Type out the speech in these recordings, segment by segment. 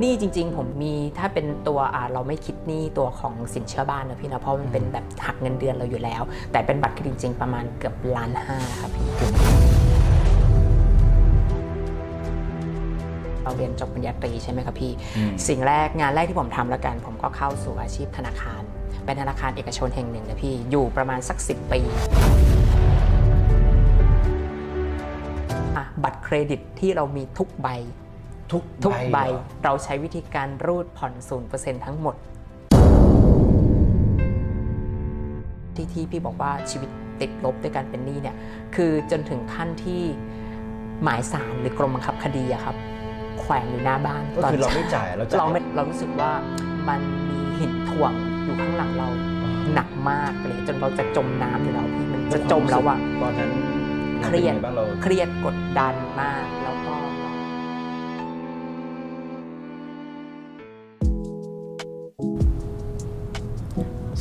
หนี้จริง ๆ ผมมีถ้าเป็นตัวอ่าเราไม่คิดหนี้ตัวของสินเชื่อบ้านนะพี่นะเพราะมันเป็นแบบหักเงินเดือนเราอยู่แล้ว แต่เป็นบัตรเครดิตจริงๆประมาณเกือบล้านห้าครับพี่เราเรียนจบปริญญาตรีใช่ไหมครับพี่อืมสิ่งแรกงานแรกที่ผมทำแล้วกัน ผมก็เข้าสู่อาชีพธนาคาร เป็นธนาคารเอกชนแห่งหนึ่งนะพี่อยู่ประมาณสัก 10 ปีอะบัตรเครดิตที่เรามีทุกใบ ทุกทุกใบเหรอเราใช้วิธีการรูดผ่อน0%ทั้งหมด ที่ที่พี่บอกว่าชีวิตติดลบด้วยการเป็นหนี้เนี่ยคือจนถึงขั้นที่หมายสารหรือกรมบังคับคดีอะครับ แขวนอยู่หน้าบ้านก็คือเราไม่จ่ายเราจ่ายเราไม่เรารู้สึกว่ามันมีหินถ่วงอยู่ข้างหลังเราหนักมากเลยจนเราจะจมน้ำอยู่แล้วพี่มันจะจมแล้วอะตอนนั้นเครียดป็นไงบ้างเราเครียดกดดันมาก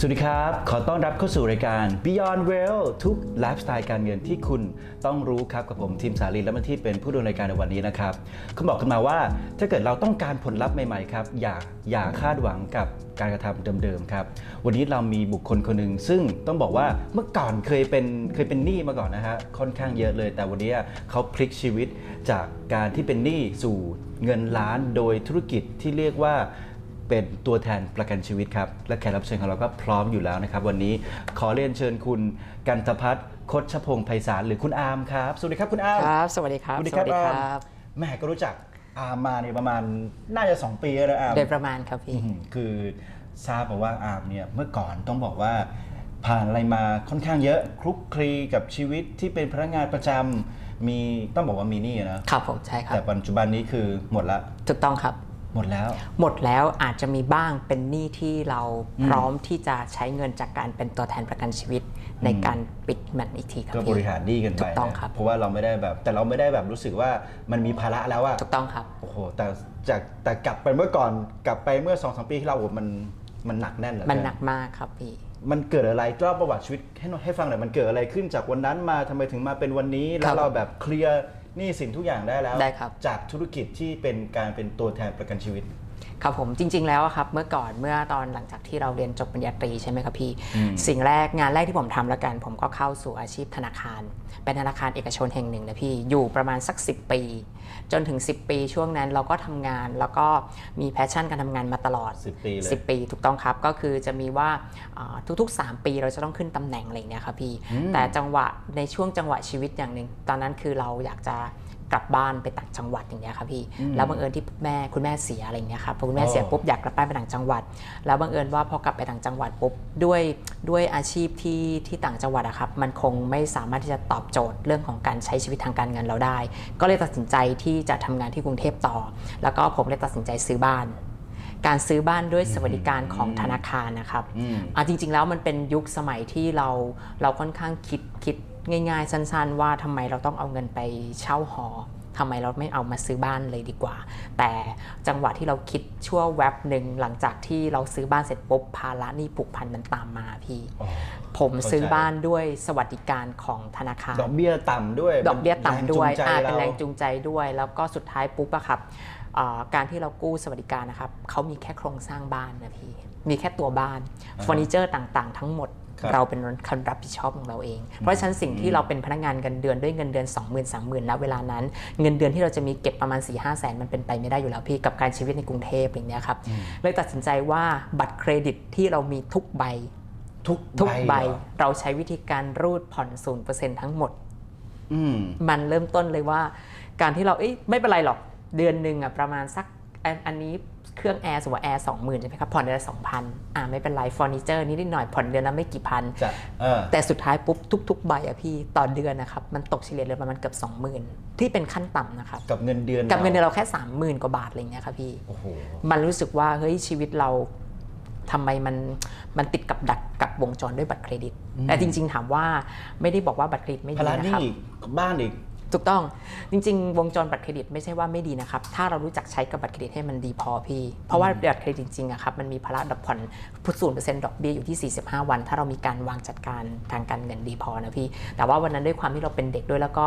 สวัสดีครับ ขอต้อนรับเข้าสู่รายการ Beyond Well ทุกไลฟ์สไตล์การเงินที่คุณต้องรู้ครับ กับผมทีมสาลีและมันที่เป็นผู้ดำเนินรายการในวันนี้นะครับเขาบอกกันมาว่าถ้าเกิดเราต้องการผลลัพธ์ใหม่ๆครับ อย่าอย่าคาดหวังกับการกระทำเดิมๆครับ วันนี้เรามีบุคคลคนหนึ่งซึ่งต้องบอกว่าเมื่อก่อนเคยเป็นเคยเป็นหนี้มาก่อนนะฮะค่อนข้างเยอะเลย แต่วันนี้เขาพลิกชีวิตจากการที่เป็นหนี้สู่เงินล้านโดยธุรกิจที่เรียกว่า เป็นตัวแทนประกันชีวิตครับ และแขกรับเชิญของเราก็พร้อมอยู่แล้วนะครับ วันนี้ขอเรียนเชิญคุณกันตพัฒน์คดชพงศ์ไพศาลหรือคุณอาร์มครับ สวัสดีครับคุณอาร์มครับ สวัสดีครับสวัสดีครับอาร์มแหม่ก็รู้จักอาร์มมาเนี่ยประมาณน่าจะ 2 ปีแล้วนะอาร์มโดยประมาณครับพี่อื้อหือคือทราบมาว่าอาร์มเนี่ยเมื่อก่อนต้องบอกว่า ผ่านอะไรมาค่อนข้างเยอะคลุกคลีกับชีวิตที่เป็นพนักงานประจำมีต้องบอกว่ามีหนี่นะครับผมใช่ครับแต่ปัจจุบันนี้คือหมดละถูกต้องครับ หมดแล้ว หมดแล้วอาจจะมีบ้างเป็นหนี้ที่เราอืมพร้อมที่จะใช้เงินจากการเป็นตัวแทนประกันชีวิตในการปิดมันอีกทีครับก็พี่บริหารหนี้กันไปถูกต้องนะครับ เพราะว่าเราไม่ได้แบบ แต่เราไม่ได้แบบรู้สึกว่ามันมีภาระแล้วอะถูกต้องครับโอ้โหแต่จากแต่กลับไปเมื่อก่อนกลับไปเมื่อ2อสปีที่เราโอ้โหมันมันหนักแน่นเหลยมันหนักมากครับพี่มันเกิดอะไรเล่าประวัติชีวิตให้หน่อยให้ฟังหน่อยมันเกิดอะไรขึ้นจากวันนั้นมาทำไมถึงมาเป็นวันนี้ แล้ครัวบเราแบบเคลียร์ หนี้สินทุกอย่างได้แล้ว ได้ครับ จากธุรกิจที่เป็นการเป็นตัวแทนประกันชีวิต ครับผมจริง ๆ แล้วอะครับเมื่อก่อนเมื่อตอนหลังจากที่เราเรียนจบปริญญาตรีใช่ไหมครับพี่อืมสิ่งแรกงานแรกที่ผมทำแล้วกัน ผมก็เข้าสู่อาชีพธนาคาร เป็นธนาคารเอกชนแห่งหนึ่งนะพี่อยู่ประมาณสัก 10 ปี จนถึง 10 ปีช่วงนั้นเราก็ทำงานแล้วก็มีแพชชั่นการทำงานมาตลอด 10 ปีเลย10 ปีถูกต้องครับก็คือจะมีว่าอ่าทุกๆ 3 ปีเราจะต้องขึ้นตำแหน่งอะไรอย่างเงี้ยครับพี่อืมแต่จังหวะในช่วงจังหวะชีวิตอย่างหนึ่งตอนนั้นคือเราอยากจะ กลับบ้านไปต่างจังหวัดอย่างเงี้ยครับพี่อืมแล้วบังเอิญที่แม่คุณแม่เสียอะไรอย่างเงี้ยครับพอคุณแม่เสียอ๋อปุ๊บอยากกลับบ้านไปต่างจังหวัด แล้วบังเอิญว่าพอกลับไปต่างจังหวัดปุ๊บด้วยด้วยอาชีพที่ที่ต่างจังหวัดอะครับมันคงไม่สามารถที่จะตอบโจทย์เรื่องของการใช้ชีวิตทางการเงินเราได้ ก็เลยตัดสินใจที่จะทำงานที่กรุงเทพต่อ แล้วก็ผมเลยตัดสินใจซื้อบ้านการซื้อบ้านด้วยสวัสดิการของธนาคารนะครับอืมอะจริง ๆ แล้วมันเป็นยุคสมัยที่เราเราค่อนข้างคิดคิด ง่ายๆ สั้นๆ ว่าทำไมเราต้องเอาเงินไปเช่าหอทำไมเราไม่เอามาซื้อบ้านเลยดีกว่า แต่จังหวะที่เราคิดชั่วแวบหนึ่งหลังจากที่เราซื้อบ้านเสร็จปุ๊บภาระหนี้ผูกพันมันตามมาพี่อ๋อผมเข้าใจซื้อบ้านด้วยสวัสดิการของธนาคารดอกเบี้ยต่ำด้วยดอกเบี้ยต่ำด้วยแรงจูงใจอ่าเป็นราแรงจูงใจด้วย แล้วก็สุดท้ายปุ๊บอะครับอ่าการที่เรากู้สวัสดิการนะครับเขามีแค่โครงสร้างบ้านนะพี่มีแค่ตัวบ้านอ่าฮะเฟอร์นิเจอร์ต่างๆ ทั้งหมดครับ เราเป็นคนรับผิดชอบของเราเอง เพราะฉะนั้นสิ่งที่เราเป็นพนักงานเงินเดือนด้วยเงินเดือน 2 0 0 0 0 3 0,000ณเวลานั้น เงินเดือนที่เราจะมีเก็บประมาณ 4 5แสนมันเป็นไปไม่ได้อยู่แล้วพี่กับการชีวิตในกรุงเทพอย่างเนี้ยครับเลยตัดสินใจว่าบัตรเครดิตที่เรามีทุกใบทุกทุกใบเหรอเราใช้วิธีการรูดผ่อน0%ทั้งหมดอืมมันเริ่มต้นเลยว่า การที่เราเอ้ยไม่เป็นไรหรอกเดือนหนึ่งอะประมาณสักอันอันนี้ เครื่องแอร์สมมติว่าแอร์สองหมื่นใช่ไหมครับผ่อนเดือนละสองพันอ่าไม่เป็นไรเฟอร์นิเจอร์นิดๆหน่อยผ่อนเดือนละไม่กี่พันจะเออ แต่สุดท้ายปุ๊บทุกๆใบอะพี่ต่อเดือนนะครับมันตกเฉลี่ยเลยประมาณเกือบ20,000ที่เป็นขั้นต่ำนะครับกับเงินเดือนกับเงินเดือนเราแค่30,000กว่าบาทอะไรเงี้ยครับพี่ โอ้โห มันรู้สึกว่าเฮ้ยชีวิตเราทำไมมันมันติดกับดักกับวงจรด้วยบัตรเครดิตอืมแต่จริง ๆ ถามว่าไม่ได้บอกว่าบัตรเครดิตไม่ภาดีระหนะนี้ครับ อีกบ้านอีก ถูกต้องจริง ๆ วงจรบัตรเครดิตไม่ใช่ว่าไม่ดีนะครับ ถ้าเรารู้จักใช้กับบัตรเครดิตให้มันดีพอพี่ เพราะว่าบัตรเครดิตจริงๆอะครับมันมีภาระดอกผ่อนพุทศูนย์เปอร์เซ็นต์ดอกเบี้ยอยู่ที่ 45 วัน ถ้าเรามีการวางจัดการทางการเงินดีพอนะพี่ แต่ว่าวันนั้นด้วยความที่เราเป็นเด็กด้วยแล้วก็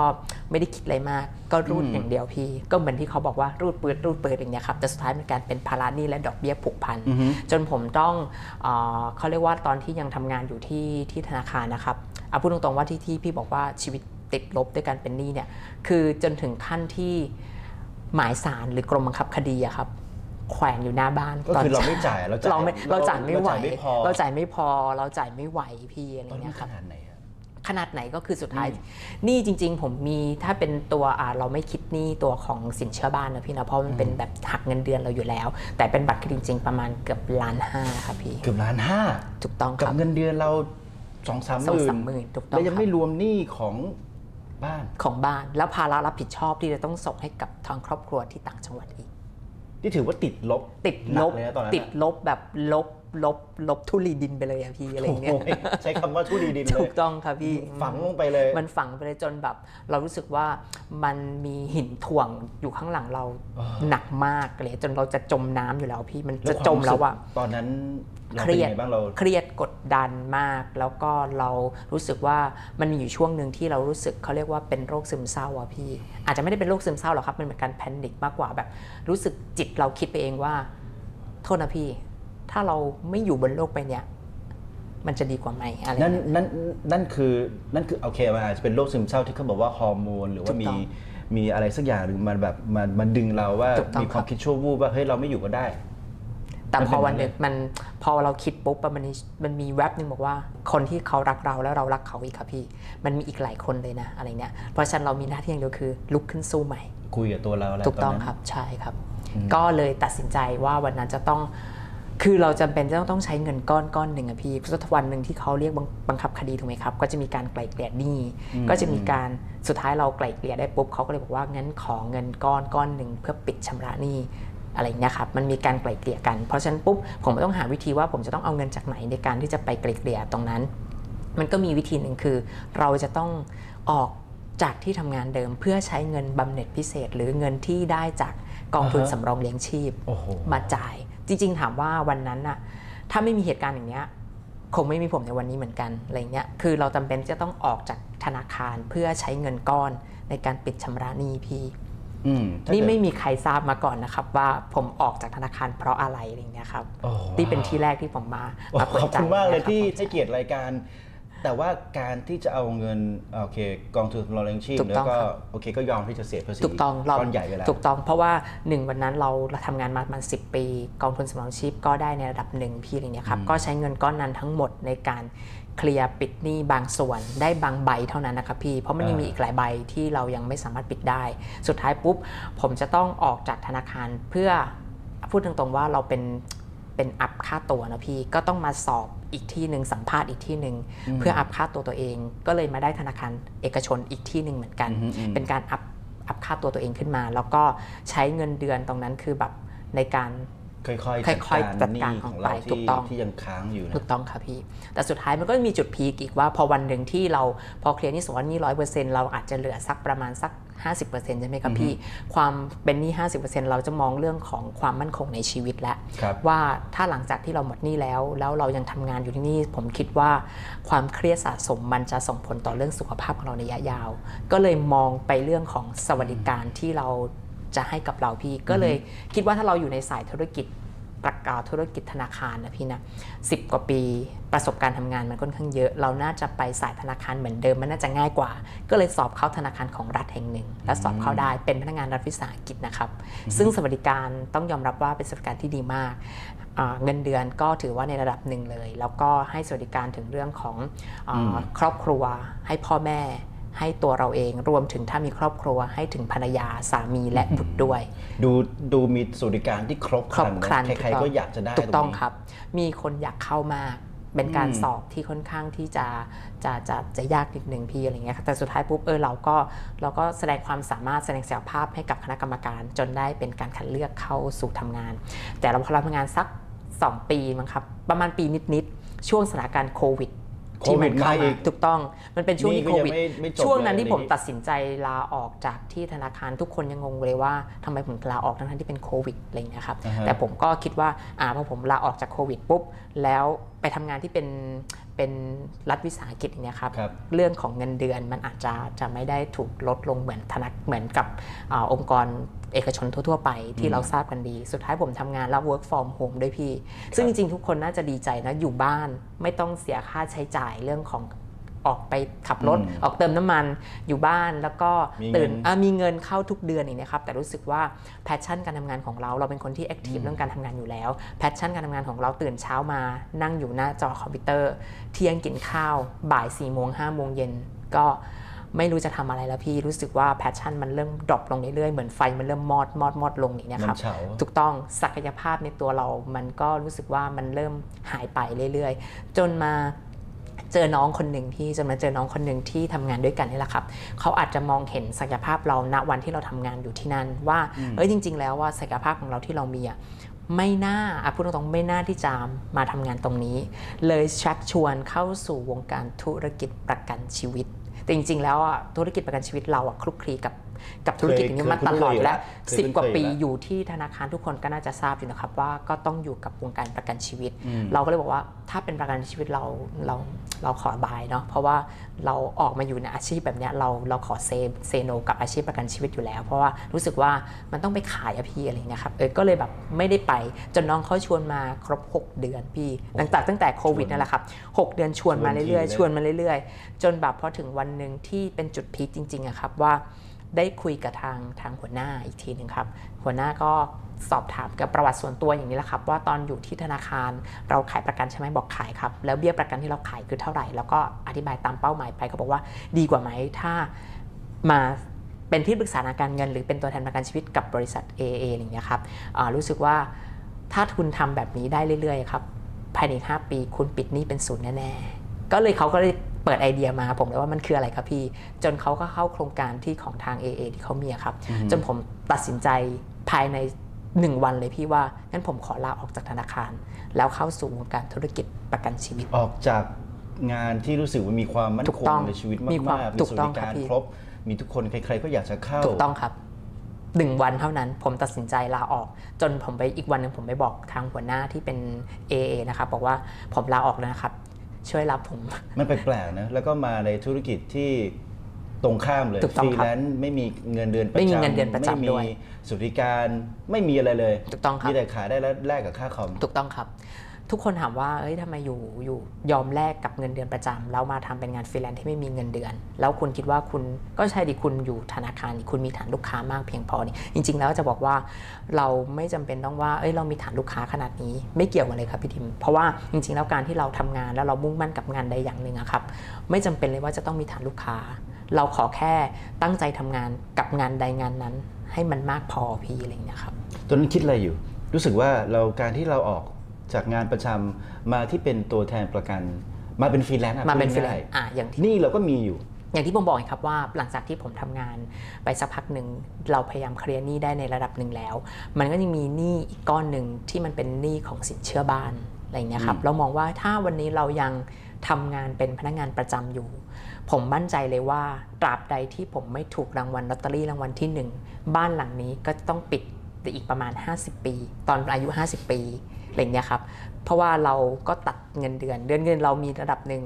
ไม่ได้คิดอะไรมาก ก็รูดอย่างเดียวพี่ ก็เหมือนที่เขาบอกว่ารูดปืดรูดปืดอย่างเงี้ยครับแต่สุดท้ายมันการเป็นภาระหนี้และดอกเบี้ยผูกพันจนผมต้องเออเขาเรียกว่าตอนที่ยังทำงานอยู่ที่ที่ธนาคารนะครับเอาพูดตรงๆว่าที่ที่พี่บอกว่าชีวิต ติดลบด้วยการเป็นหนี้เนี่ยคือจนถึงขั้นที่หมายสารหรือกรมบังคับคดีอะครับแขวนอยู่หน้าบ้านก็คือเราไม่จ่ายเราจ่ายเราไม่เราจ่ายไม่ไหวเราจ่ายไม่พอเราจ่ายไม่พอเราจ่ายไม่ไหวพี่อะไรตอนเงี้นี้ยคขรับนาดไหนอะขนาดไหนก็คือสุดท้ายหนี้จริง ๆ ผมมีถ้าเป็นตัวอ่าเราไม่คิดหนี้ตัวของสินเชื่อบ้านนะพี่นะเพราะมันเป็นแบบหักเงินเดือนเราอยู่แล้ว แต่เป็นบัตรเครดิตจริงๆประมาณเกือบล้านห้าครับพี่เกือบล้านห้าถูกต้องคกับรับเงินเดือนเราสองสามหสองมื่นสามหมื่นถูกต้องแล้วยังครับไม่รวมหนี้ของ บ้านของบ้าน แล้วภาระรับผิดชอบที่จะต้องส่งให้กับทางครอบครัวที่ต่างจังหวัดอีก ที่ถือว่าติดลบติดหนัลกบเลยนะตอนนั้นติดลบแบบลบ ลบลบทุลีดินไปเลยอะพี่อะไรอย่างเงี้ยโอ้โหใช้คำว่าทุลีดินเลถูยกต้องครับพี่ฝังลงไปเลย มันฝังไปเลยจนแบบ เรารู้สึกว่ามันมีหินถ่วงอยู่ข้างหลังเราอ่าหนักมากเลย จนเราจะจมน้ำอยู่แล้วพี่มันแล้จะวควาจมแล้วอะรู้สึกตอนนั้นเราเคเป็นรียยัดงไงบ้างเราเครียดกดดันมาก แล้วก็เรารู้สึกว่ามันมีอยู่ช่วงหนึ่งที่เรารู้สึกเขาเรียกว่าเป็นโรคซึมเศร้าอะพี่ อาจจะไม่ได้เป็นโรคซึมเศร้าหรอกครับมันเป็นการแพนิคมากกว่าแบบ รู้สึกจิตเราคิดไปเองว่า โทษนะพี่ ถ้าเราไม่อยู่บนโลกไปเนี้ยมันจะดีกว่าไหมอะไรนั่นเงี้ยนั่นนั่นคือนั่นคือโอเคมันอาจจะเป็นโรคซึมเศร้าที่เขาบอกว่าฮอร์โมนหรือถูว่ากมีต้องมีอะไรสักอย่างหนึ่งมันแบบมันมันดึงเราว่าถูกต้องมีความครับคิดชั่ววูบว่าเฮ้ยเราไม่อยู่ก็ได้ แต่มันพเป็นอวันอย่างหนั้นึ่นงมันพอเราคิดปุ๊บอะมันมีมันมีแว็บหนึ่งบอกว่า คนที่เขารักเราแล้วเรารักเขาอีกครับพี่ มันมีอีกหลายคนเลยนะอะไรเนี้ยเพราะฉะนั้นเรามีหน้าที่อย่างเดียวคือ ลุกขึ้นสู้ใหม่ คุยกับตัวเราแหละถูกต้องนนั้นครับใช่ครับ ก็เลยตัดสินใจว่าวันนั้นจะต้อง คือเราจำเป็นจะต้องต้องใช้เงินก้อนก้อนหนึ่งอะพี่สักวันหนึ่งที่เขาเรียกบังบังคับคดีถูกไหมครับ ก็จะมีการไกล่เกลี่ยหนี้ก็จะมีการสุดท้ายเราไกล่เกลี่ยได้ปุ๊บเขาก็เลยบอกว่างั้นขอเงินก้อนก้อนหนึ่งเพื่อปิดชำระหนี้อะไรอย่างเงี้ยครับมันมีการไกล่เกลี่ยกัน เพราะฉะนั้นปุ๊บผมต้องหาวิธีว่าผมจะต้องเอาเงินจากไหนในการที่จะไปไกล่เกลี่ยตรงนั้น มันก็มีวิธีหนึ่งคือ เราจะต้องออกจากที่ทำงานเดิมเพื่อใช้เงินบำเหน็จพิเศษ หรือเงินที่ได้จากกองทุนอ่าฮะสำรองเลี้ยงชีพโอ้โหมาจ่าย จริง ๆ ถามว่าวันนั้นน่ะถ้าไม่มีเหตุการณ์อย่างเนี้ยคงไม่มีผมในวันนี้เหมือนกันอะไรเงี้ยคือเราจำเป็นจะต้องออกจากธนาคารเพื่อใช้เงินก้อนในการปิดชำระหนี้พี่อืมถ้านี่เกิดไม่มีใครทราบมาก่อนนะครับ ว่าผมออกจากธนาคารเพราะอะไรอะไรเงี้ยครับโอ้โหนี่เป็นที่แรกที่ผมมาโอ้มาเปิดขอบใจคุณมากเลยนะครับที่ผมให้เกียรติรายการ แต่ว่าการที่จะเอาเงินโอเคกองทุนสำรองเลี้ยงชีพถูกแล้ต้องวก็ครับ โอเคก็ยอมที่จะเสียภาษีถูกต้องเราก้อนใหญ่ไปแล้ว ถูกต้องเพราะว่าหนึ่งวันนั้นเราเราทำงานมาประมาณสิปี กองทุนสำรองชีพก็ได้ในระดับหนึ่งพี่อะไรเงี้ยครับ ก็ใช้เงินก้อนนั้นทั้งหมดในการเคลียร์ปิดหนี้บางส่วนได้บางใบเท่านั้นนะครับพี่ เพราะมันยังมีอีกหลายใบที่เรายังไม่สามารถปิดได้ สุดท้ายปุ๊บ ผมจะต้องออกจากธนาคารเพื่อพูดตรงๆว่าเราเป็น เป็นอัพค่าตัวนะพี่ก็ต้องมาสอบอีกที่หนึ่งสัมภาษณ์อีกที่หนึ่งเพื่ออัพค่าตัวตัวเอง ก็เลยมาได้ธนาคารเอกชนอีกที่หนึ่งเหมือนกันอืมอืมเป็นการอัพอัพค่าตัวตัวเองขึ้นมา แล้วก็ใช้เงินเดือนตรงนั้นคือแบบในการค่อยๆค่อยๆจัดการหนี้ของเราไปถูที่กต้องที่ยังค้างอยู่ถูนะกต้องค่ะพี่ แต่สุดท้ายมันก็มีจุดพีคอีกว่าพอวันหนึ่งที่เราพอเคลียร์หนี่สมมติว่าหนี่ร้อยเปอร์เซ็นต์เราอาจจะเหลือสักประมาณสัก 50%ใช่ไหมครับพี่ ความเป็นหนี้ 50%เราจะมองเรื่องของความมั่นคงในชีวิตแล้วครับว่าถ้าหลังจากที่เราหมดหนี้แล้ว แล้วเรายังทำงานอยู่ที่นี่ ผมคิดว่าความเครียดสะสมมันจะส่งผลต่อเรื่องสุขภาพของเราในระยะยาว ก็เลยมองไปเรื่องของสวัสดิการที่เราจะให้กับเราพี่ ก็เลยคิดว่าถ้าเราอยู่ในสายธุรกิจ ประกาศธุรกิจธนาคารนะพี่นะสิกว่าปีประสบการณ์ทำงานมันค่อนข้างเยอะ เราน่าจะไปสายธนาคารเหมือนเดิมมันน่าจะง่ายกว่า ก็เลยสอบเข้าธนาคารของรัฐแห่งหนึ่ง และสอบเข้าได้เป็นพนักงานรัฐวิสาหกิจนะครับ ซึ่งสวัสดิการต้องยอมรับว่าเป็นสวัสดิการที่ดีมากอ่าเงินเดือนก็ถือว่าในระดับหนึ่งเลย แล้วก็ให้สวัสดิการถึงเรื่องของอาครอบครัวให้พ่อแม่ ให้ตัวเราเองรวมถึงถ้ามีครอบครัวให้ถึงภรรยาสามีและบุตรด้วย ดูดูมีสวัสดิการที่ครบครบครันนะใครๆก็อยากจะได้ถูกต้องรนี้ครับ มีคนอยากเข้ามากเป็นการอืมสอบที่ค่อนข้างที่จะจะจะจะยากนิดนึงพี่อะไรเงี้ยครับแต่สุดท้ายปุ๊บเออเราก็เราก็แสดงความสามารถแสดงศักยภาพให้กับคณะกรรมการ จนได้เป็นการคัดเลือกเข้าสู่ทำงาน แต่เราพอเราทำงานสัก 2 ปีมั้งครับประมาณปีนิดๆช่วงสถานการณ์โควิด โควิดที่นเข้มาอีกถูกต้องมันเป็นช่วงที่นี่ก็โคยังวิดไม่ไม่จบช่วงนั้นเลยที่ผมนี่ตัดสินใจลาออกจากที่ธนาคารทุกคนยังงงเลยว่าทำไมผมลาออกทั้งๆที่เป็นโควิดอะไรอย่างเงี้ยครับอ่าฮะแต่ผมก็คิดว่าอ่าพอผมลาออกจากโควิดปุ๊บแล้ว ไปทำงานที่เป็นเป็นรัฐวิสาหกิจอย่างเนี้ยครับครับเรื่องของเงินเดือนมันอาจจะจะไม่ได้ถูกลดลงเหมือนธนาเหมือนกับอาองค์กรเอกชนทั่ว ๆ ไปที่เราทราบกันดี สุดท้ายผมทำงานแล้ว work from home ด้วยพี่ ซึ่งจริง ๆ ทุกคนน่าจะดีใจนะ อยู่บ้านไม่ต้องเสียค่าใช้จ่ายเรื่องของ ออกไปขับรถอืมออกเติมน้ำมันอยู่บ้านแล้วก็มีเงิน ตื่นอะมีเงินเข้าทุกเดือนอย่างนี้ยครับแต่รู้สึกว่าแพชชั่นการทำงานของเรา เราเป็นคนที่แอคทีฟเรื่องการทำงานอยู่แล้วแพชชั่นการทำงานของเราตื่นเช้ามา นั่งอยู่หน้าจอคอมพิวเตอร์ เที่ยงกินข้าวบ่าย4ี่โมงห้าโมงเย็นก็ไม่รู้จะทำอะไรแล้วพี่รู้สึกว่าแพชชั่นมันเริ่มดรอปลงเรื่อยๆเหมือนไฟมันเริ่มมอดมอดมอดลงอย่างเนี้ยมัครับ นเฉา ถูกต้องศักยภาพในตัวเรา มันก็รู้สึกว่ามันเริ่มหายไปเรื่อยๆ จนมา เจอน้องคนหนึ่งที่จนมาเจอน้องคนหนึ่งที่ทำงานด้วยกันนี่แหละครับเขาอาจจะมองเห็นศักยภาพเราณวันที่เราทำงานอยู่ที่นั่น ว่าเอ้ยจริง ๆ แล้วว่าศักยภาพของเราที่เรามีอะไม่น่าอะพูดตรงๆไม่น่าที่จะมาทำงานตรงนี้ เลยชักชวนเข้าสู่วงการธุรกิจประกันชีวิต แต่จริง ๆ แล้วอะธุรกิจประกันชีวิตเราอะคลุกคลีกับ กับธุรกิจอย่างนี้มาตลอดอยู่แล้วเคยสิบกว่าปีเคยอยู่แล้วอยู่ที่ธนาคารทุกคนก็น่าจะทราบอยู่นะครับว่าก็ต้องอยู่กับวงการประกันชีวิตอืมเราก็เลยบอกว่าถ้าเป็นประกันชีวิตเราเราเราขอบายเนาะเพราะว่าเราออกมาอยู่ในอาชีพแบบเนี้ยเราเราขอเซเซโนกับอาชีพประกันชีวิตอยู่แล้ว เพราะว่ารู้สึกว่ามันต้องไปขายอะพี่อะไรเงี้ยครับเออก็เลยแบบไม่ได้ไปจนน้องเขาชวนมาครบ 6 เดือนพี่หลังจากตั้งแต่โควิดนั่นแหละครับ6เดือนชวนมาเรื่อยๆชวนมาเรื่อยๆ จนแบบพอถึงวันหนึ่งที่เป็นจุดพีคจริงๆอะครับว่า ได้คุยกับทางทางหัวหน้าอีกทีหนึ่งครับ หัวหน้าก็สอบถามกับประวัติส่วนตัวอย่างนี้แหละครับ ว่าตอนอยู่ที่ธนาคารเราขายประกันใช่ไหมบอกขายครับ แล้วเบี้ยประกันที่เราขายคือเท่าไหร่ แล้วก็อธิบายตามเป้าหมายไปเขาบอกว่าดีกว่าไหมถ้ามาเป็นที่ปรึกษาทางการเงิน หรือเป็นตัวแทนประกันชีวิตกับบริษัท AA อย่างเงี้ยครับรู้สึกว่าถ้าคุณทำแบบนี้ได้เรื่อยๆครับภายใน5ปีคุณปิดหนี้เป็นศูนย์แน่ๆก็เลยเขาก็เลย เปิดไอเดียมาผมเลยว่ามันคืออะไรครับพี่ จนเขาก็เข้าโครงการที่ของทาง AA ที่เขามีอะครับ จนผมตัดสินใจภายใน1วันเลยพี่ว่างั้นผมขอลาออกจากธนาคาร แล้วเข้าสู่วงการธุรกิจประกันชีวิต ออกจากงานที่รู้สึกว่ามีความมั่นถูคกงต้องในชีวิตมีความมากๆมีถูกสวัต้สองดิการครับพี่ครบ มีทุกคนใครๆก็อยากจะเข้าถูกต้องครับหนึ่งวันเท่านั้นผมตัดสินใจลาออก จนผมไปอีกวันหนึ่งผมไปบอกทางหัวหน้าที่เป็น AA นะครับบอกว่าผมลาออกแล้วนะครับ ช่วยรับผม มันแปลกๆนะ แล้วก็มาในธุรกิจที่ตรงข้ามเลยถูกต้องฟรีครับแลนซ์ไม่มีเงินเดือนประจำไม่มีเงินเดือนประจำไม่ด้วยมีสวัสดิการไม่มีอะไรเลยถูกต้องครับ มีแต่ขายได้แล้วแลกกับค่าคอม ถูกต้องครับ ทุกคนถามว่าเอ้ยทำไมอยู่อยู่ยอมแลกกับเงินเดือนประจำแล้วมาทำเป็นงานฟรีแลนซ์ที่ไม่มีเงินเดือน แล้วคุณคิดว่าคุณก็ใช่ดิคุณอยู่ธนาคารนี่คุณมีฐานลูกค้ามากเพียงพอนี่จริง ๆ แล้วจะบอกว่าเราไม่จำเป็นต้องว่าเอ้ยเรามีฐานลูกค้าขนาดนี้ ไม่เกี่ยวกันเลยครับพี่ทิม เพราะว่าจริง ๆ แล้วการที่เราทำงานแล้วเรามุ่งมั่นกับงานใดอย่างหนึ่งอะครับไม่จำเป็นเลยว่าจะต้องมีฐานลูกค้า เราขอแค่ตั้งใจทำงานกับงานใดงานนั้น ให้มันมากพอพี่อะไรอย่างเงี้ยครับตอนนั้นคิดอะไรอยู่ รู้สึกว่าเราการที่เราออก จากงานประจำมาที่เป็นตัวแทนประกัน มาเป็นฟรีแลนซ์อะมาเป็นฟพูรีดแลนง่ายซ์อะอย่างที่ๆนี่เราก็มีอยู่ อย่างที่ผมบอกไงครับว่าหลังจากที่ผมทำงานไปสักพักหนึ่งเราพยายามเคลียร์หนี้ได้ในระดับหนึ่งแล้ว มันก็ยังมีหนี้อีกก้อนหนึ่งที่มันเป็นหนี้ของสินเชื่อบ้านอะไรอย่างเงี้ยครับอืมเรามองว่าถ้าวันนี้เรายังทำงานเป็นพนักงานประจำอยู่ ผมมั่นใจเลยว่าตราบใดที่ผมไม่ถูกรางวัลลอตเตอรี่รางวัลที่หนึ่งบ้านหลังนี้ก็จะต้องปิดอีกประมาณ 50 ปี ตอนอายุ 50 ปี อะไรอย่างเงี้ยครับเพราะว่าเราก็ตัดเงินเดือน เดือนเงินเรามีระดับหนึ่ง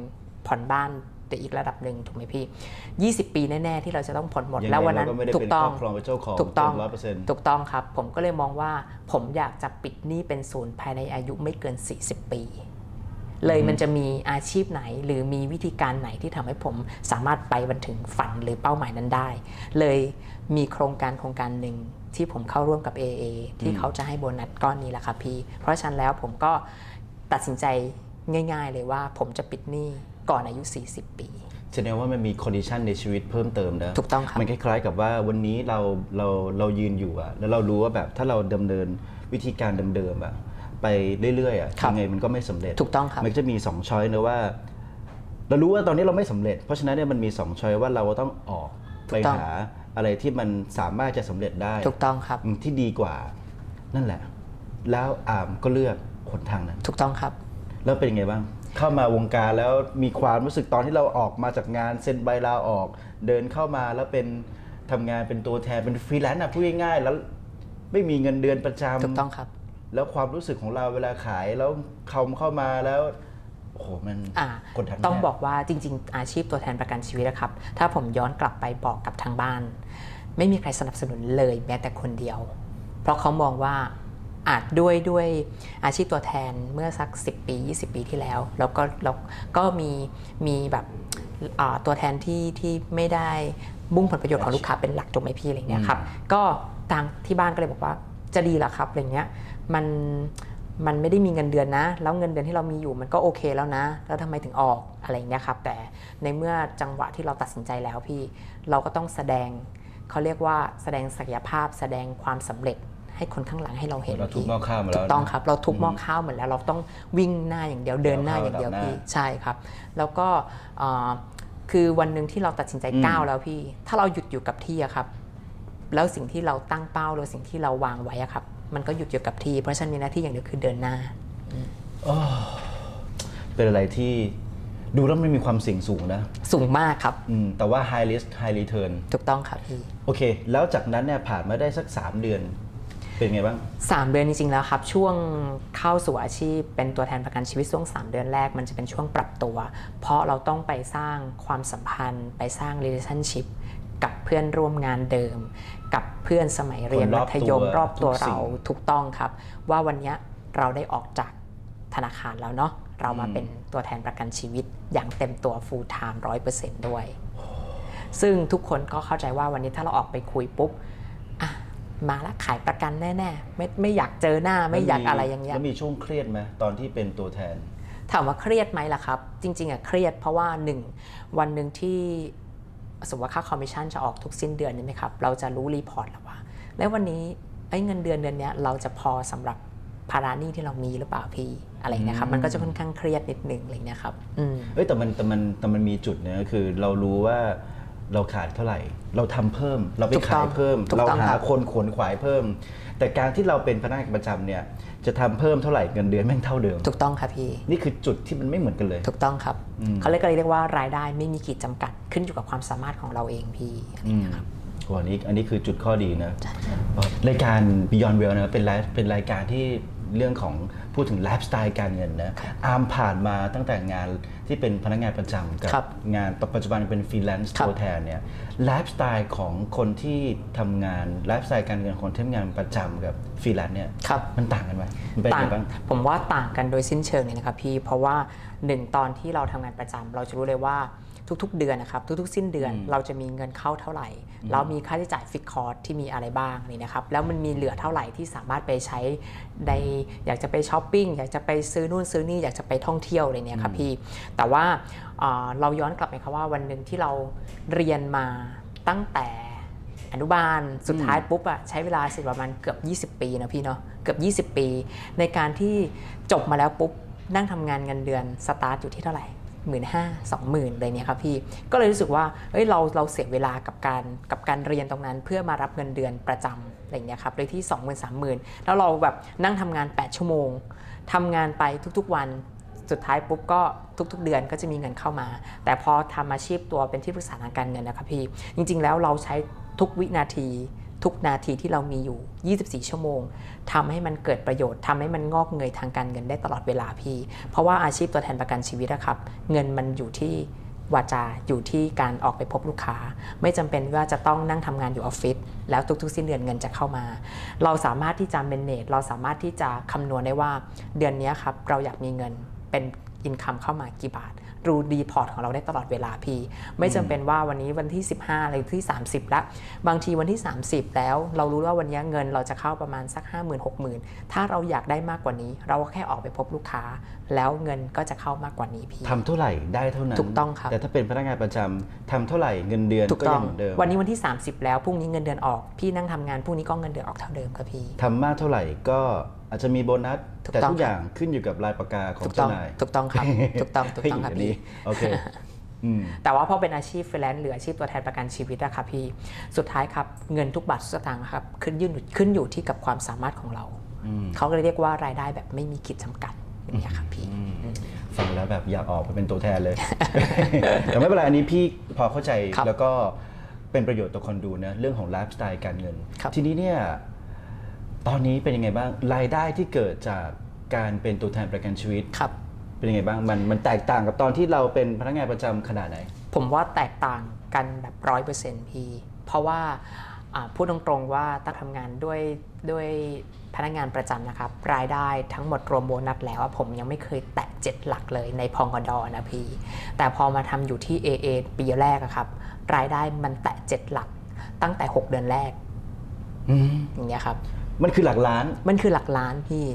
ผ่อนบ้านแต่อีกระดับหนึ่งถูกไหมพี่ 20 ปีแน่ ๆ ที่เราจะต้องผ่อนหมดยังไงแล้ววันนั้นเราก็ไม่ได้ถูเป็นกต้คอรงอบครองเป็นเจ้าของถูกต้องร้อยเปอร์เซ็นต์ถูกต้องครับ ผมก็เลยมองว่าผมอยากจะปิดหนี้เป็นศูนย์ภายในอายุไม่เกิน 40 ปี เลยมันจะมีอาชีพไหน หรือมีวิธีการไหนที่ทำให้ผมสามารถไปบรรถึงฝันหรือเป้าหมายนั้นได้ เลยมีโครงการโครงการหนึ่ง ที่ผมเข้าร่วมกับ AA ที่เขาจะให้โบนัสก้อนนี้แหละครับพี่ เพราะฉะนั้นแล้วผมก็ตัดสินใจง่าย ๆ เลยว่าผมจะปิดหนี้ก่อนอายุ 40 ปีแสดงว่ามันมีคอนดิชันในชีวิตเพิ่มเติมนะถูกต้องครับมันคล้ายๆกับว่าวันนี้เราเราเรายืนอยู่อะแล้วเรารู้ว่าแบบถ้าเราดำเนินวิธีการเดิมๆอะไปเรื่อยๆอะครับยังไงมันก็ไม่สำเร็จถูกต้องครับมันจะมี2ช้อยนะว่า เรารู้ว่าตอนนี้เราไม่สำเร็จ เพราะฉะนั้นเนี่ยมันมี2ช้อยว่าเราต้องออกถูไปกต้องหา อะไรที่มันสามารถจะสำเร็จได้ถูกต้องครับที่ดีกว่านั่นแหละ แล้วอามก็เลือกหนทางนั้นถูกต้องครับ แล้วเป็นยังไงบ้างเข้ามาวงการแล้วมีความรู้สึกตอนที่เราออกมาจากงานเซ็นใบลาออก เดินเข้ามาแล้วเป็นทำงานเป็นตัวแทนเป็นฟรีแลนซ์อะพูดง่ายๆแล้วไม่มีเงินเดือนประจำถูกต้องครับ แล้วความรู้สึกของเราเวลาขายแล้วเขาเข้ามาแล้ว โอ้โหมันอ่ากดดันต้องแน่บอกว่าจริง ๆ อาชีพตัวแทนประกันชีวิตนะครับ ถ้าผมย้อนกลับไปบอกกับทางบ้าน ไม่มีใครสนับสนุนเลยแม้แต่คนเดียว เพราะเขามองว่าอาจด้วยด้วยอาชีพตัวแทนเมื่อสัก 10 ปี 20 ปีที่แล้ว แล้วก็แล้วก็มีมีแบบอ่าตัวแทนที่ที่ไม่ได้มุ่งผลประโยชน์ของลูกค้าเป็นหลักถูกไหมพี่อะไรเงี้ยครับก็ทางที่บ้านก็เลยบอกว่าจะดีเหรอครับอะไรเงี้ยมัน มันไม่ได้มีเงินเดือนนะ แล้วเงินเดือนที่เรามีอยู่มันก็โอเคแล้วนะ แล้วทำไมถึงออกอะไรเงี้ยครับแต่ในเมื่อจังหวะที่เราตัดสินใจแล้วพี่ เราก็ต้องแสดงเขาเรียกว่าแสดงศักยภาพ แสดงความสำเร็จให้คนข้างหลังให้เราเห็นเราทุบพี่หม้อข้าวมาแล้วถูกต้องนะครับ เราทุบหม้อข้าวเหมือนแล้วเราต้องวิ่งหน้าอย่างเดียวเดินหน้าอย่างเดียวเข้าระดับหน้าพี่ใช่ครับ แล้วก็เอ่อคือวันหนึ่งที่เราตัดสินใจอืมก้าวแล้วพี่ ถ้าเราหยุดอยู่กับที่อะครับ แล้วสิ่งที่เราตั้งเป้าหรือสิ่งที่เราวางไว้อะครับ มันก็หยุดอยู่กับที่ เพราะฉะนั้นมีหน้าที่อย่างเดียวคือเดินหน้า เป็นอะไรที่ดูแล้วมันมีความเสี่ยงสูงนะสูงมากครับ อืมแต่ว่า high risk high return ถูกต้องครับพี่ โอเค แล้วจากนั้นเนี่ยผ่านมาได้สัก 3 เดือน เป็นไงบ้าง สามเดือนจริงๆแล้วครับ ช่วงเข้าสู่อาชีพเป็นตัวแทนประกันชีวิตช่วง 3 เดือนแรกมันจะเป็นช่วงปรับตัว เพราะเราต้องไปสร้างความสัมพันธ์ ไปสร้าง relationship กับเพื่อนร่วมงานเดิม กับเพื่อนสมัยเรียนคนรมัอบธยมตัวรอบตัวทุกสิ่เรางถูกต้องครับ ว่าวันเนี้ยเราได้ออกจากธนาคารแล้วเนาะเรามาเป็นตัวแทนประกันชีวิตอย่างเต็มตัว full time 100%ด้วย ซึ่งทุกคนก็เข้าใจว่าวันนี้ถ้าเราออกไปคุยปุ๊บอะมาละขายประกันแน่ๆไม่ไม่อยากเจอหน้าไม่อยากอะไรอย่างเงี้ยแล้วมีช่วงเครียดไหมตอนที่เป็นตัวแทน ถามว่าเครียดไหมล่ะครับ จริง ๆอะเครียดเพราะว่าหนึ่งวันหนึ่งที่ สมมติว่าค่าคอมมิชชั่นจะออกทุกสิ้นเดือนใช่ไหมครับ เราจะรู้รีพอร์ตแล้วว่า แล้ววันนี้ไอ้เงินเดือนเดือนเนี้ยเราจะพอสำหรับภาระหนี้ที่เรามีหรือเปล่าพี่อะไรเงี้ยครับมันก็จะค่อนข้างเครียดนิดนึงอะไรเงี้ยครับอืมเอ้ยแต่มันแต่มันแต่มันมีจุดนะคือเรารู้ว่าเราขาดเท่าไหร่ เราทำเพิ่ม เราไปถูกต้ขาองยเพิ่มถูกเราต้องหาครับคนขวนขวายเพิ่ม แต่การที่เราเป็นพนักงานประจำเนี่ย จะทำเพิ่มเท่าไหร่เงินเดือนแม่งเท่าเดิม ถูกต้องครับพี่ นี่คือจุดที่มันไม่เหมือนกันเลย ถูกต้องครับ เขาเรียกเรียกว่ารายได้ไม่มีขีดจำกัดขึ้นอยู่กับความสามารถของเราเองพี่อะไรเงี้ยครับโอ้อันนี้อันนี้คือจุดข้อดีนะรายการ Beyond Well นะครับเป็นรายเป็นรายการที่ เรื่องของพูดถึงไลฟ์สไตล์การเงินนะอาร์มผ่านมาตั้งแต่งานที่เป็นพนักงานประจำกัครับงานปัจจุบันเป็นฟรีแลนซ์ครับตัวแทนเนี่ยไลฟ์สไตล์ของคนที่ทำงานไลฟ์สไตล์การเงินคนที่ทำงานประจำกับฟรีแลนซ์เนี่ยครับมันต่างกันไหมมันเป็นต่ายังงไงบ้างผมว่าต่างกันโดยสิ้นเชิงเลยนะครับพี่เพราะว่าหนึ่งตอนที่เราทำงานประจำเราจะรู้เลยว่า ทุกๆ เดือนนะครับทุกๆ สิ้นเดือนเราจะมีเงินเข้าเท่าไหร่เรามีค่าใช้จ่ายฟิกคอร์สที่มีอะไรบ้างนี่นะครับแล้วมันมีเหลือเท่าไหร่ที่สามารถไปใช้ในอยากจะไปช้อปปิ้งอยากจะไปซื้อนู่นซื้อนี่อยากจะไปท่องเที่ยวอะไรเนี่ยครับพี่แต่ว่าเอ่อเราย้อนกลับไปครับว่าวันหนึ่งที่เราเรียนมาตั้งแต่อนุบาลสุดท้ายปุ๊บอะใช้เวลาสิประมาณเกือบ 20 ปีนะพี่เนาะเกือบ 20 ปี ในการที่จบมาแล้วปุ๊บนั่งทำงานเงินเดือนสตาร์ทอยู่ที่เท่าไหร่ หมื่นห้าสองหมื่นอะไรเนี่ยครับพี่ก็เลยรู้สึกว่าเอ้ยเราเราเสียเวลากับการกับการเรียนตรงนั้น เพื่อมารับเงินเดือนประจำอะไรเงี้ยครับโดยที่2 0 0 0 0 3 0,000 แล้วเราแบบนั่งทำงาน 8 ชั่วโมงทำงานไปทุกๆวันสุดท้ายปุ๊บก็ทุกๆ เดือนก็จะมีเงินเข้ามา แต่พอทำอาชีพตัวเป็นที่ปรึกษาทางการเงินนะครับพี่จริงๆแล้วเราใช้ทุกวินาที ทุกนาทีที่เรามีอยู่ 24 ชั่วโมงทำให้มันเกิดประโยชน์ทำให้มันงอกเงยทางการเงินได้ตลอดเวลาพี่ เพราะว่าอาชีพตัวแทนประกันชีวิตนะครับ เงินมันอยู่ที่วาจาอยู่ที่การออกไปพบลูกค้า ไม่จำเป็นว่าจะต้องนั่งทำงานอยู่ออฟฟิศแล้วทุกๆ สิ้นเดือนเงินจะเข้ามา เราสามารถที่จะเมนเนจเราสามารถที่จะคำนวณได้ว่าเดือนนี้ครับเราอยากมีเงินเป็นอินคัมเข้ามากี่บาท รูดีพอร์ตของเราได้ตลอดเวลาพี่ ไม่จำเป็นว่าวันนี้วันที่ 15หรือที่ 30แล้วบางทีวันที่ 30 แล้ว เรารู้ว่าวันนี้เงินเราจะเข้าประมาณสัก 5 0 0 0 0 6 0 0 0ถ้าเราอยากได้มากกว่านี้ เราก็แค่ออกไปพบลูกค้า แล้วเงินก็จะเข้ามากกว่านี้พี่ทำเท่าไหร่ได้เท่านั้นถูกต้องครับแต่ถ้าเป็นพนักงานประจำทำเท่าไหร่เงินเดือนถูกก็ต้อยังงเหมือนเดิมวันนี้วันที่ 30 แล้วพรุ่งนี้เงินเดือนออก พี่นั่งทำงานพรุ่งนี้ก็เงินเดือนออกเท่าเดิมครับพี่ทำมากเท่าไหร่ก็อาจจะมีโบนัสถูก แต่ต้องทุกอย่างขึ้นอยู่กับลายปากกาของถูกต้เจ้าองนายถูกต้องครับถูกต้องถูกต้องครับเฮ้ยนนี้พี่โอเคอืมแต่ว่าพอเป็นอาชีพฟรีแลนซ์หรืออาชีพตัวแทนประกันชีวิตอะครับพี่สุดท้ายครับเงินทุกบาททุกสตางค์ครับขึ้นยืนขึ้นอยู่ที่กับความสามารถของเรา เขาก็เลยเรียกว่ารายได้แบบไม่มีขีดจำกัดอย่างนี้ยครับพี่ฟฟังแล้วแบบอยากออกไปเป็นตัวแทนเลย แต่ไม่เป็นไรอันนี้พี่พอเข้าใจครับแล้วก็เป็นประโยชน์ต่อคนดูนะเรื่องของไลฟ์สไตล์การเงินครับทีนี้เนี่ย ตอนนี้เป็นยังไงบ้างรายได้ที่เกิดจากการเป็นตัวแทนประกันชีวิต ครับ เป็นยังไงบ้างมันมันแตกต่างกับตอนที่เราเป็นพนักงานประจำขนาดไหน ผมว่าแตกต่างกันแบบร้อยเปอร์เซ็นต์พี่ เพราะว่าอ่าพูดตรงๆว่าตั้งทำงานด้วยด้วยพนักงานประจำนะครับ รายได้ทั้งหมดรวมโบนัสแล้วอะผมยังไม่เคยแตะเจ็ดหลักเลยในพองกดอนะพี่ แต่พอมาทำอยู่ที่ AA ปีแรกอะครับ รายได้มันแตะเจ็ดหลักตั้งแต่ 6 เดือนแรก อืม อย่างเงี้ยครับ มันคือหลักล้าน มันคือหลักล้านพี่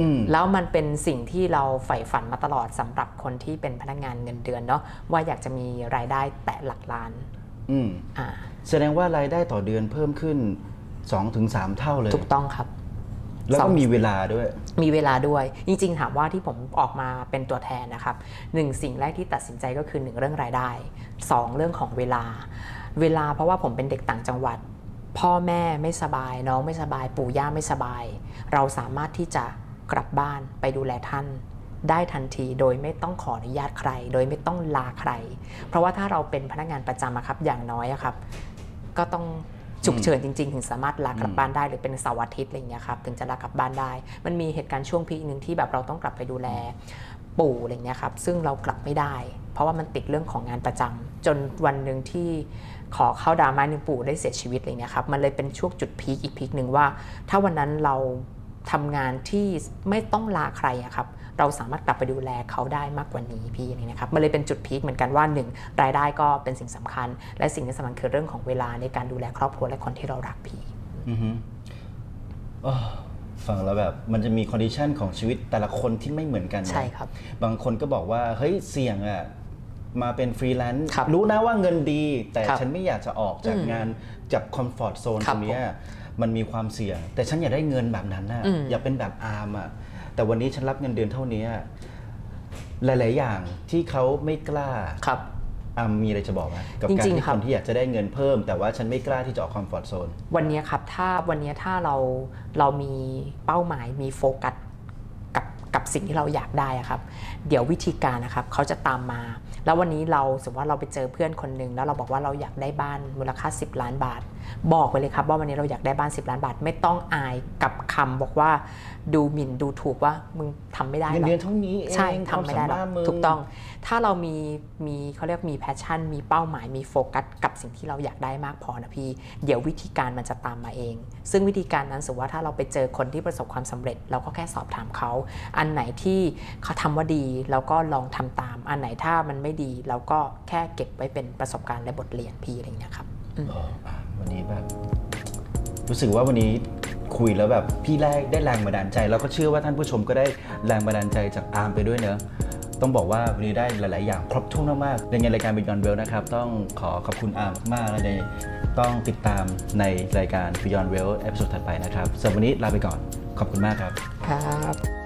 อืม แล้วมันเป็นสิ่งที่เราใฝ่ฝันมาตลอดสำหรับคนที่เป็นพนักงานเงินเดือนเนาะว่าอยากจะมีรายได้แตะหลักล้านอืม อ่าแสดงว่ารายได้ต่อเดือนเพิ่มขึ้น2-3เท่าเลย ถูกต้องครับ แล้วสก็องมีเวลาด้วย มีเวลาด้วย จริงๆ ถามว่าที่ผมออกมาเป็นตัวแทนนะครับหนึ่งสิ่งแรกที่ตัดสินใจก็คือหนึ่งเรื่องรายได้สองเรื่องของเวลา เวลาเพราะว่าผมเป็นเด็กต่างจังหวัด พ่อแม่ไม่สบาย น้องไม่สบาย ปู่ย่าไม่สบาย เราสามารถที่จะกลับบ้านไปดูแลท่าน ได้ทันทีโดยไม่ต้องขออนุญาตใคร โดยไม่ต้องลาใคร เพราะว่าถ้าเราเป็นพนักงานประจำอะครับอย่างน้อยอะครับ ก็ต้องฉุกเฉินจริงๆ ถึงสามารถลากลับบ้านได้หรือเป็นเสาร์อาทิตย์อะไรอย่างเงี้ยครับถึงจะลากลับบ้านได้ มันมีเหตุการณ์ช่วงพีคหนึ่งที่แบบเราต้องกลับไปดูแลปู่อะไรเงี้ยครับซึ่งเรากลับไม่ได้ เพราะว่ามันติดเรื่องของงานประจำจนวันหนึ่งที่ ขอเข้าดราม่าหนึ่งปู่ได้เสียชีวิตอะไรเงี้ยครับมันเลยเป็นช่วงจุดพีคอีกพีคหนึ่งว่า ถ้าวันนั้นเราทำงานที่ไม่ต้องลาใครอะครับเราสามารถกลับไปดูแลเขาได้มากกว่านี้พี่อะไรเงี้ยครับมันเลยเป็นจุดพีคเหมือนกันว่าหนึ่งรายได้ก็เป็นสิ่งสำคัญ และสิ่งที่สำคัญคือเรื่องของเวลาในการดูแลครอบครัวและคนที่เรารักพี่อือฮึอ้อฟังแล้วแบบมันจะมีคอนดิชันของชีวิตแต่ละคนที่ไม่เหมือนกันนะใช่ครับ บางคนก็บอกว่าเฮ้ยเสี่ยงอะ มาเป็นฟรีแลนซ์ครับรู้นะว่าเงินดี แต่ครับฉันไม่อยากจะออกจากอืมงานจากคอมฟอร์ทโซนครัตบรงเนี้ยมันมีความเสี่ยง แต่ฉันอยากได้เงินแบบนั้นน่ะอืม อยากเป็นแบบอาร์มอะแต่วันนี้ฉันรับเงินเดือนเท่านี้หลาย ๆ อย่างที่เขาไม่กล้า ครับอามมีอะไรจะบอกไหมกับจการริงๆที่ครัคบ นที่อยากจะได้เงินเพิ่ม แต่ว่าฉันไม่กล้าที่จะออกคอมฟอร์ทโซน วันนี้ครับถ้าวันนี้ถ้าเราเรามีเป้าหมายมีโฟกัสกับกับ สิ่งที่เราอยากได้อะครับ เดี๋ยววิธีการนะครับเขาจะตามมา แล้ววันนี้เราสมมติว่าเราไปเจอเพื่อนคนหนึ่งแล้วเราบอกว่าเราอยากได้บ้านมูลค่า 10 ล้านบาท บอกไปเลยครับว่าวันนี้เราอยากได้บ้าน 10 ล้านบาท ไม่ต้องอายกับคำบอกว่าดูหมิ่นดูถูกว่ามึงทำไม่ได้หรเงินอกเดือนเท่านี้เองใช่ความทำไม่ได้หรอกสามารถมึงถูกต้อง ถ้าเรามีมีเขาเรียกมีแพชชั่น มีเป้าหมายมีโฟกัสกับสิ่งที่เราอยากได้มากพอนะพี่ เดี๋ยววิธีการมันจะตามมาเอง ซึ่งวิธีการนั้นสมมติว่าถ้าเราไปเจอคนที่ประสบความสำเร็จ เราก็แค่สอบถามเขา อันไหนที่เขาทำว่าดีเราก็ลองทำตาม อันไหนถ้ามันไม่ดีเราก็แค่เก็บไว้เป็นประสบการณ์และบทเรียนพี่อะไรอย่างเงี้ยครับเอออะ วันนี้แบบ รู้สึกว่าวันนี้คุยแล้วแบบพี่แรกได้แรงบันดาลใจ แล้วก็เชื่อว่าท่านผู้ชมก็ได้แรงบันดาลใจจากอาร์มไปด้วยเนอะต้องบอกว่าวันนี้ได้หลาย ๆ อย่างครบถ้วนมากๆในรายการ Beyond Well นะครับ ต้องขอขอบคุณอาร์มมากๆและในต้องติดตามในรายการ Beyond Well เอพิโซดถัดไปนะครับสำหรับวันนี้ลาไปก่อนขอบคุณมากครับ ครับ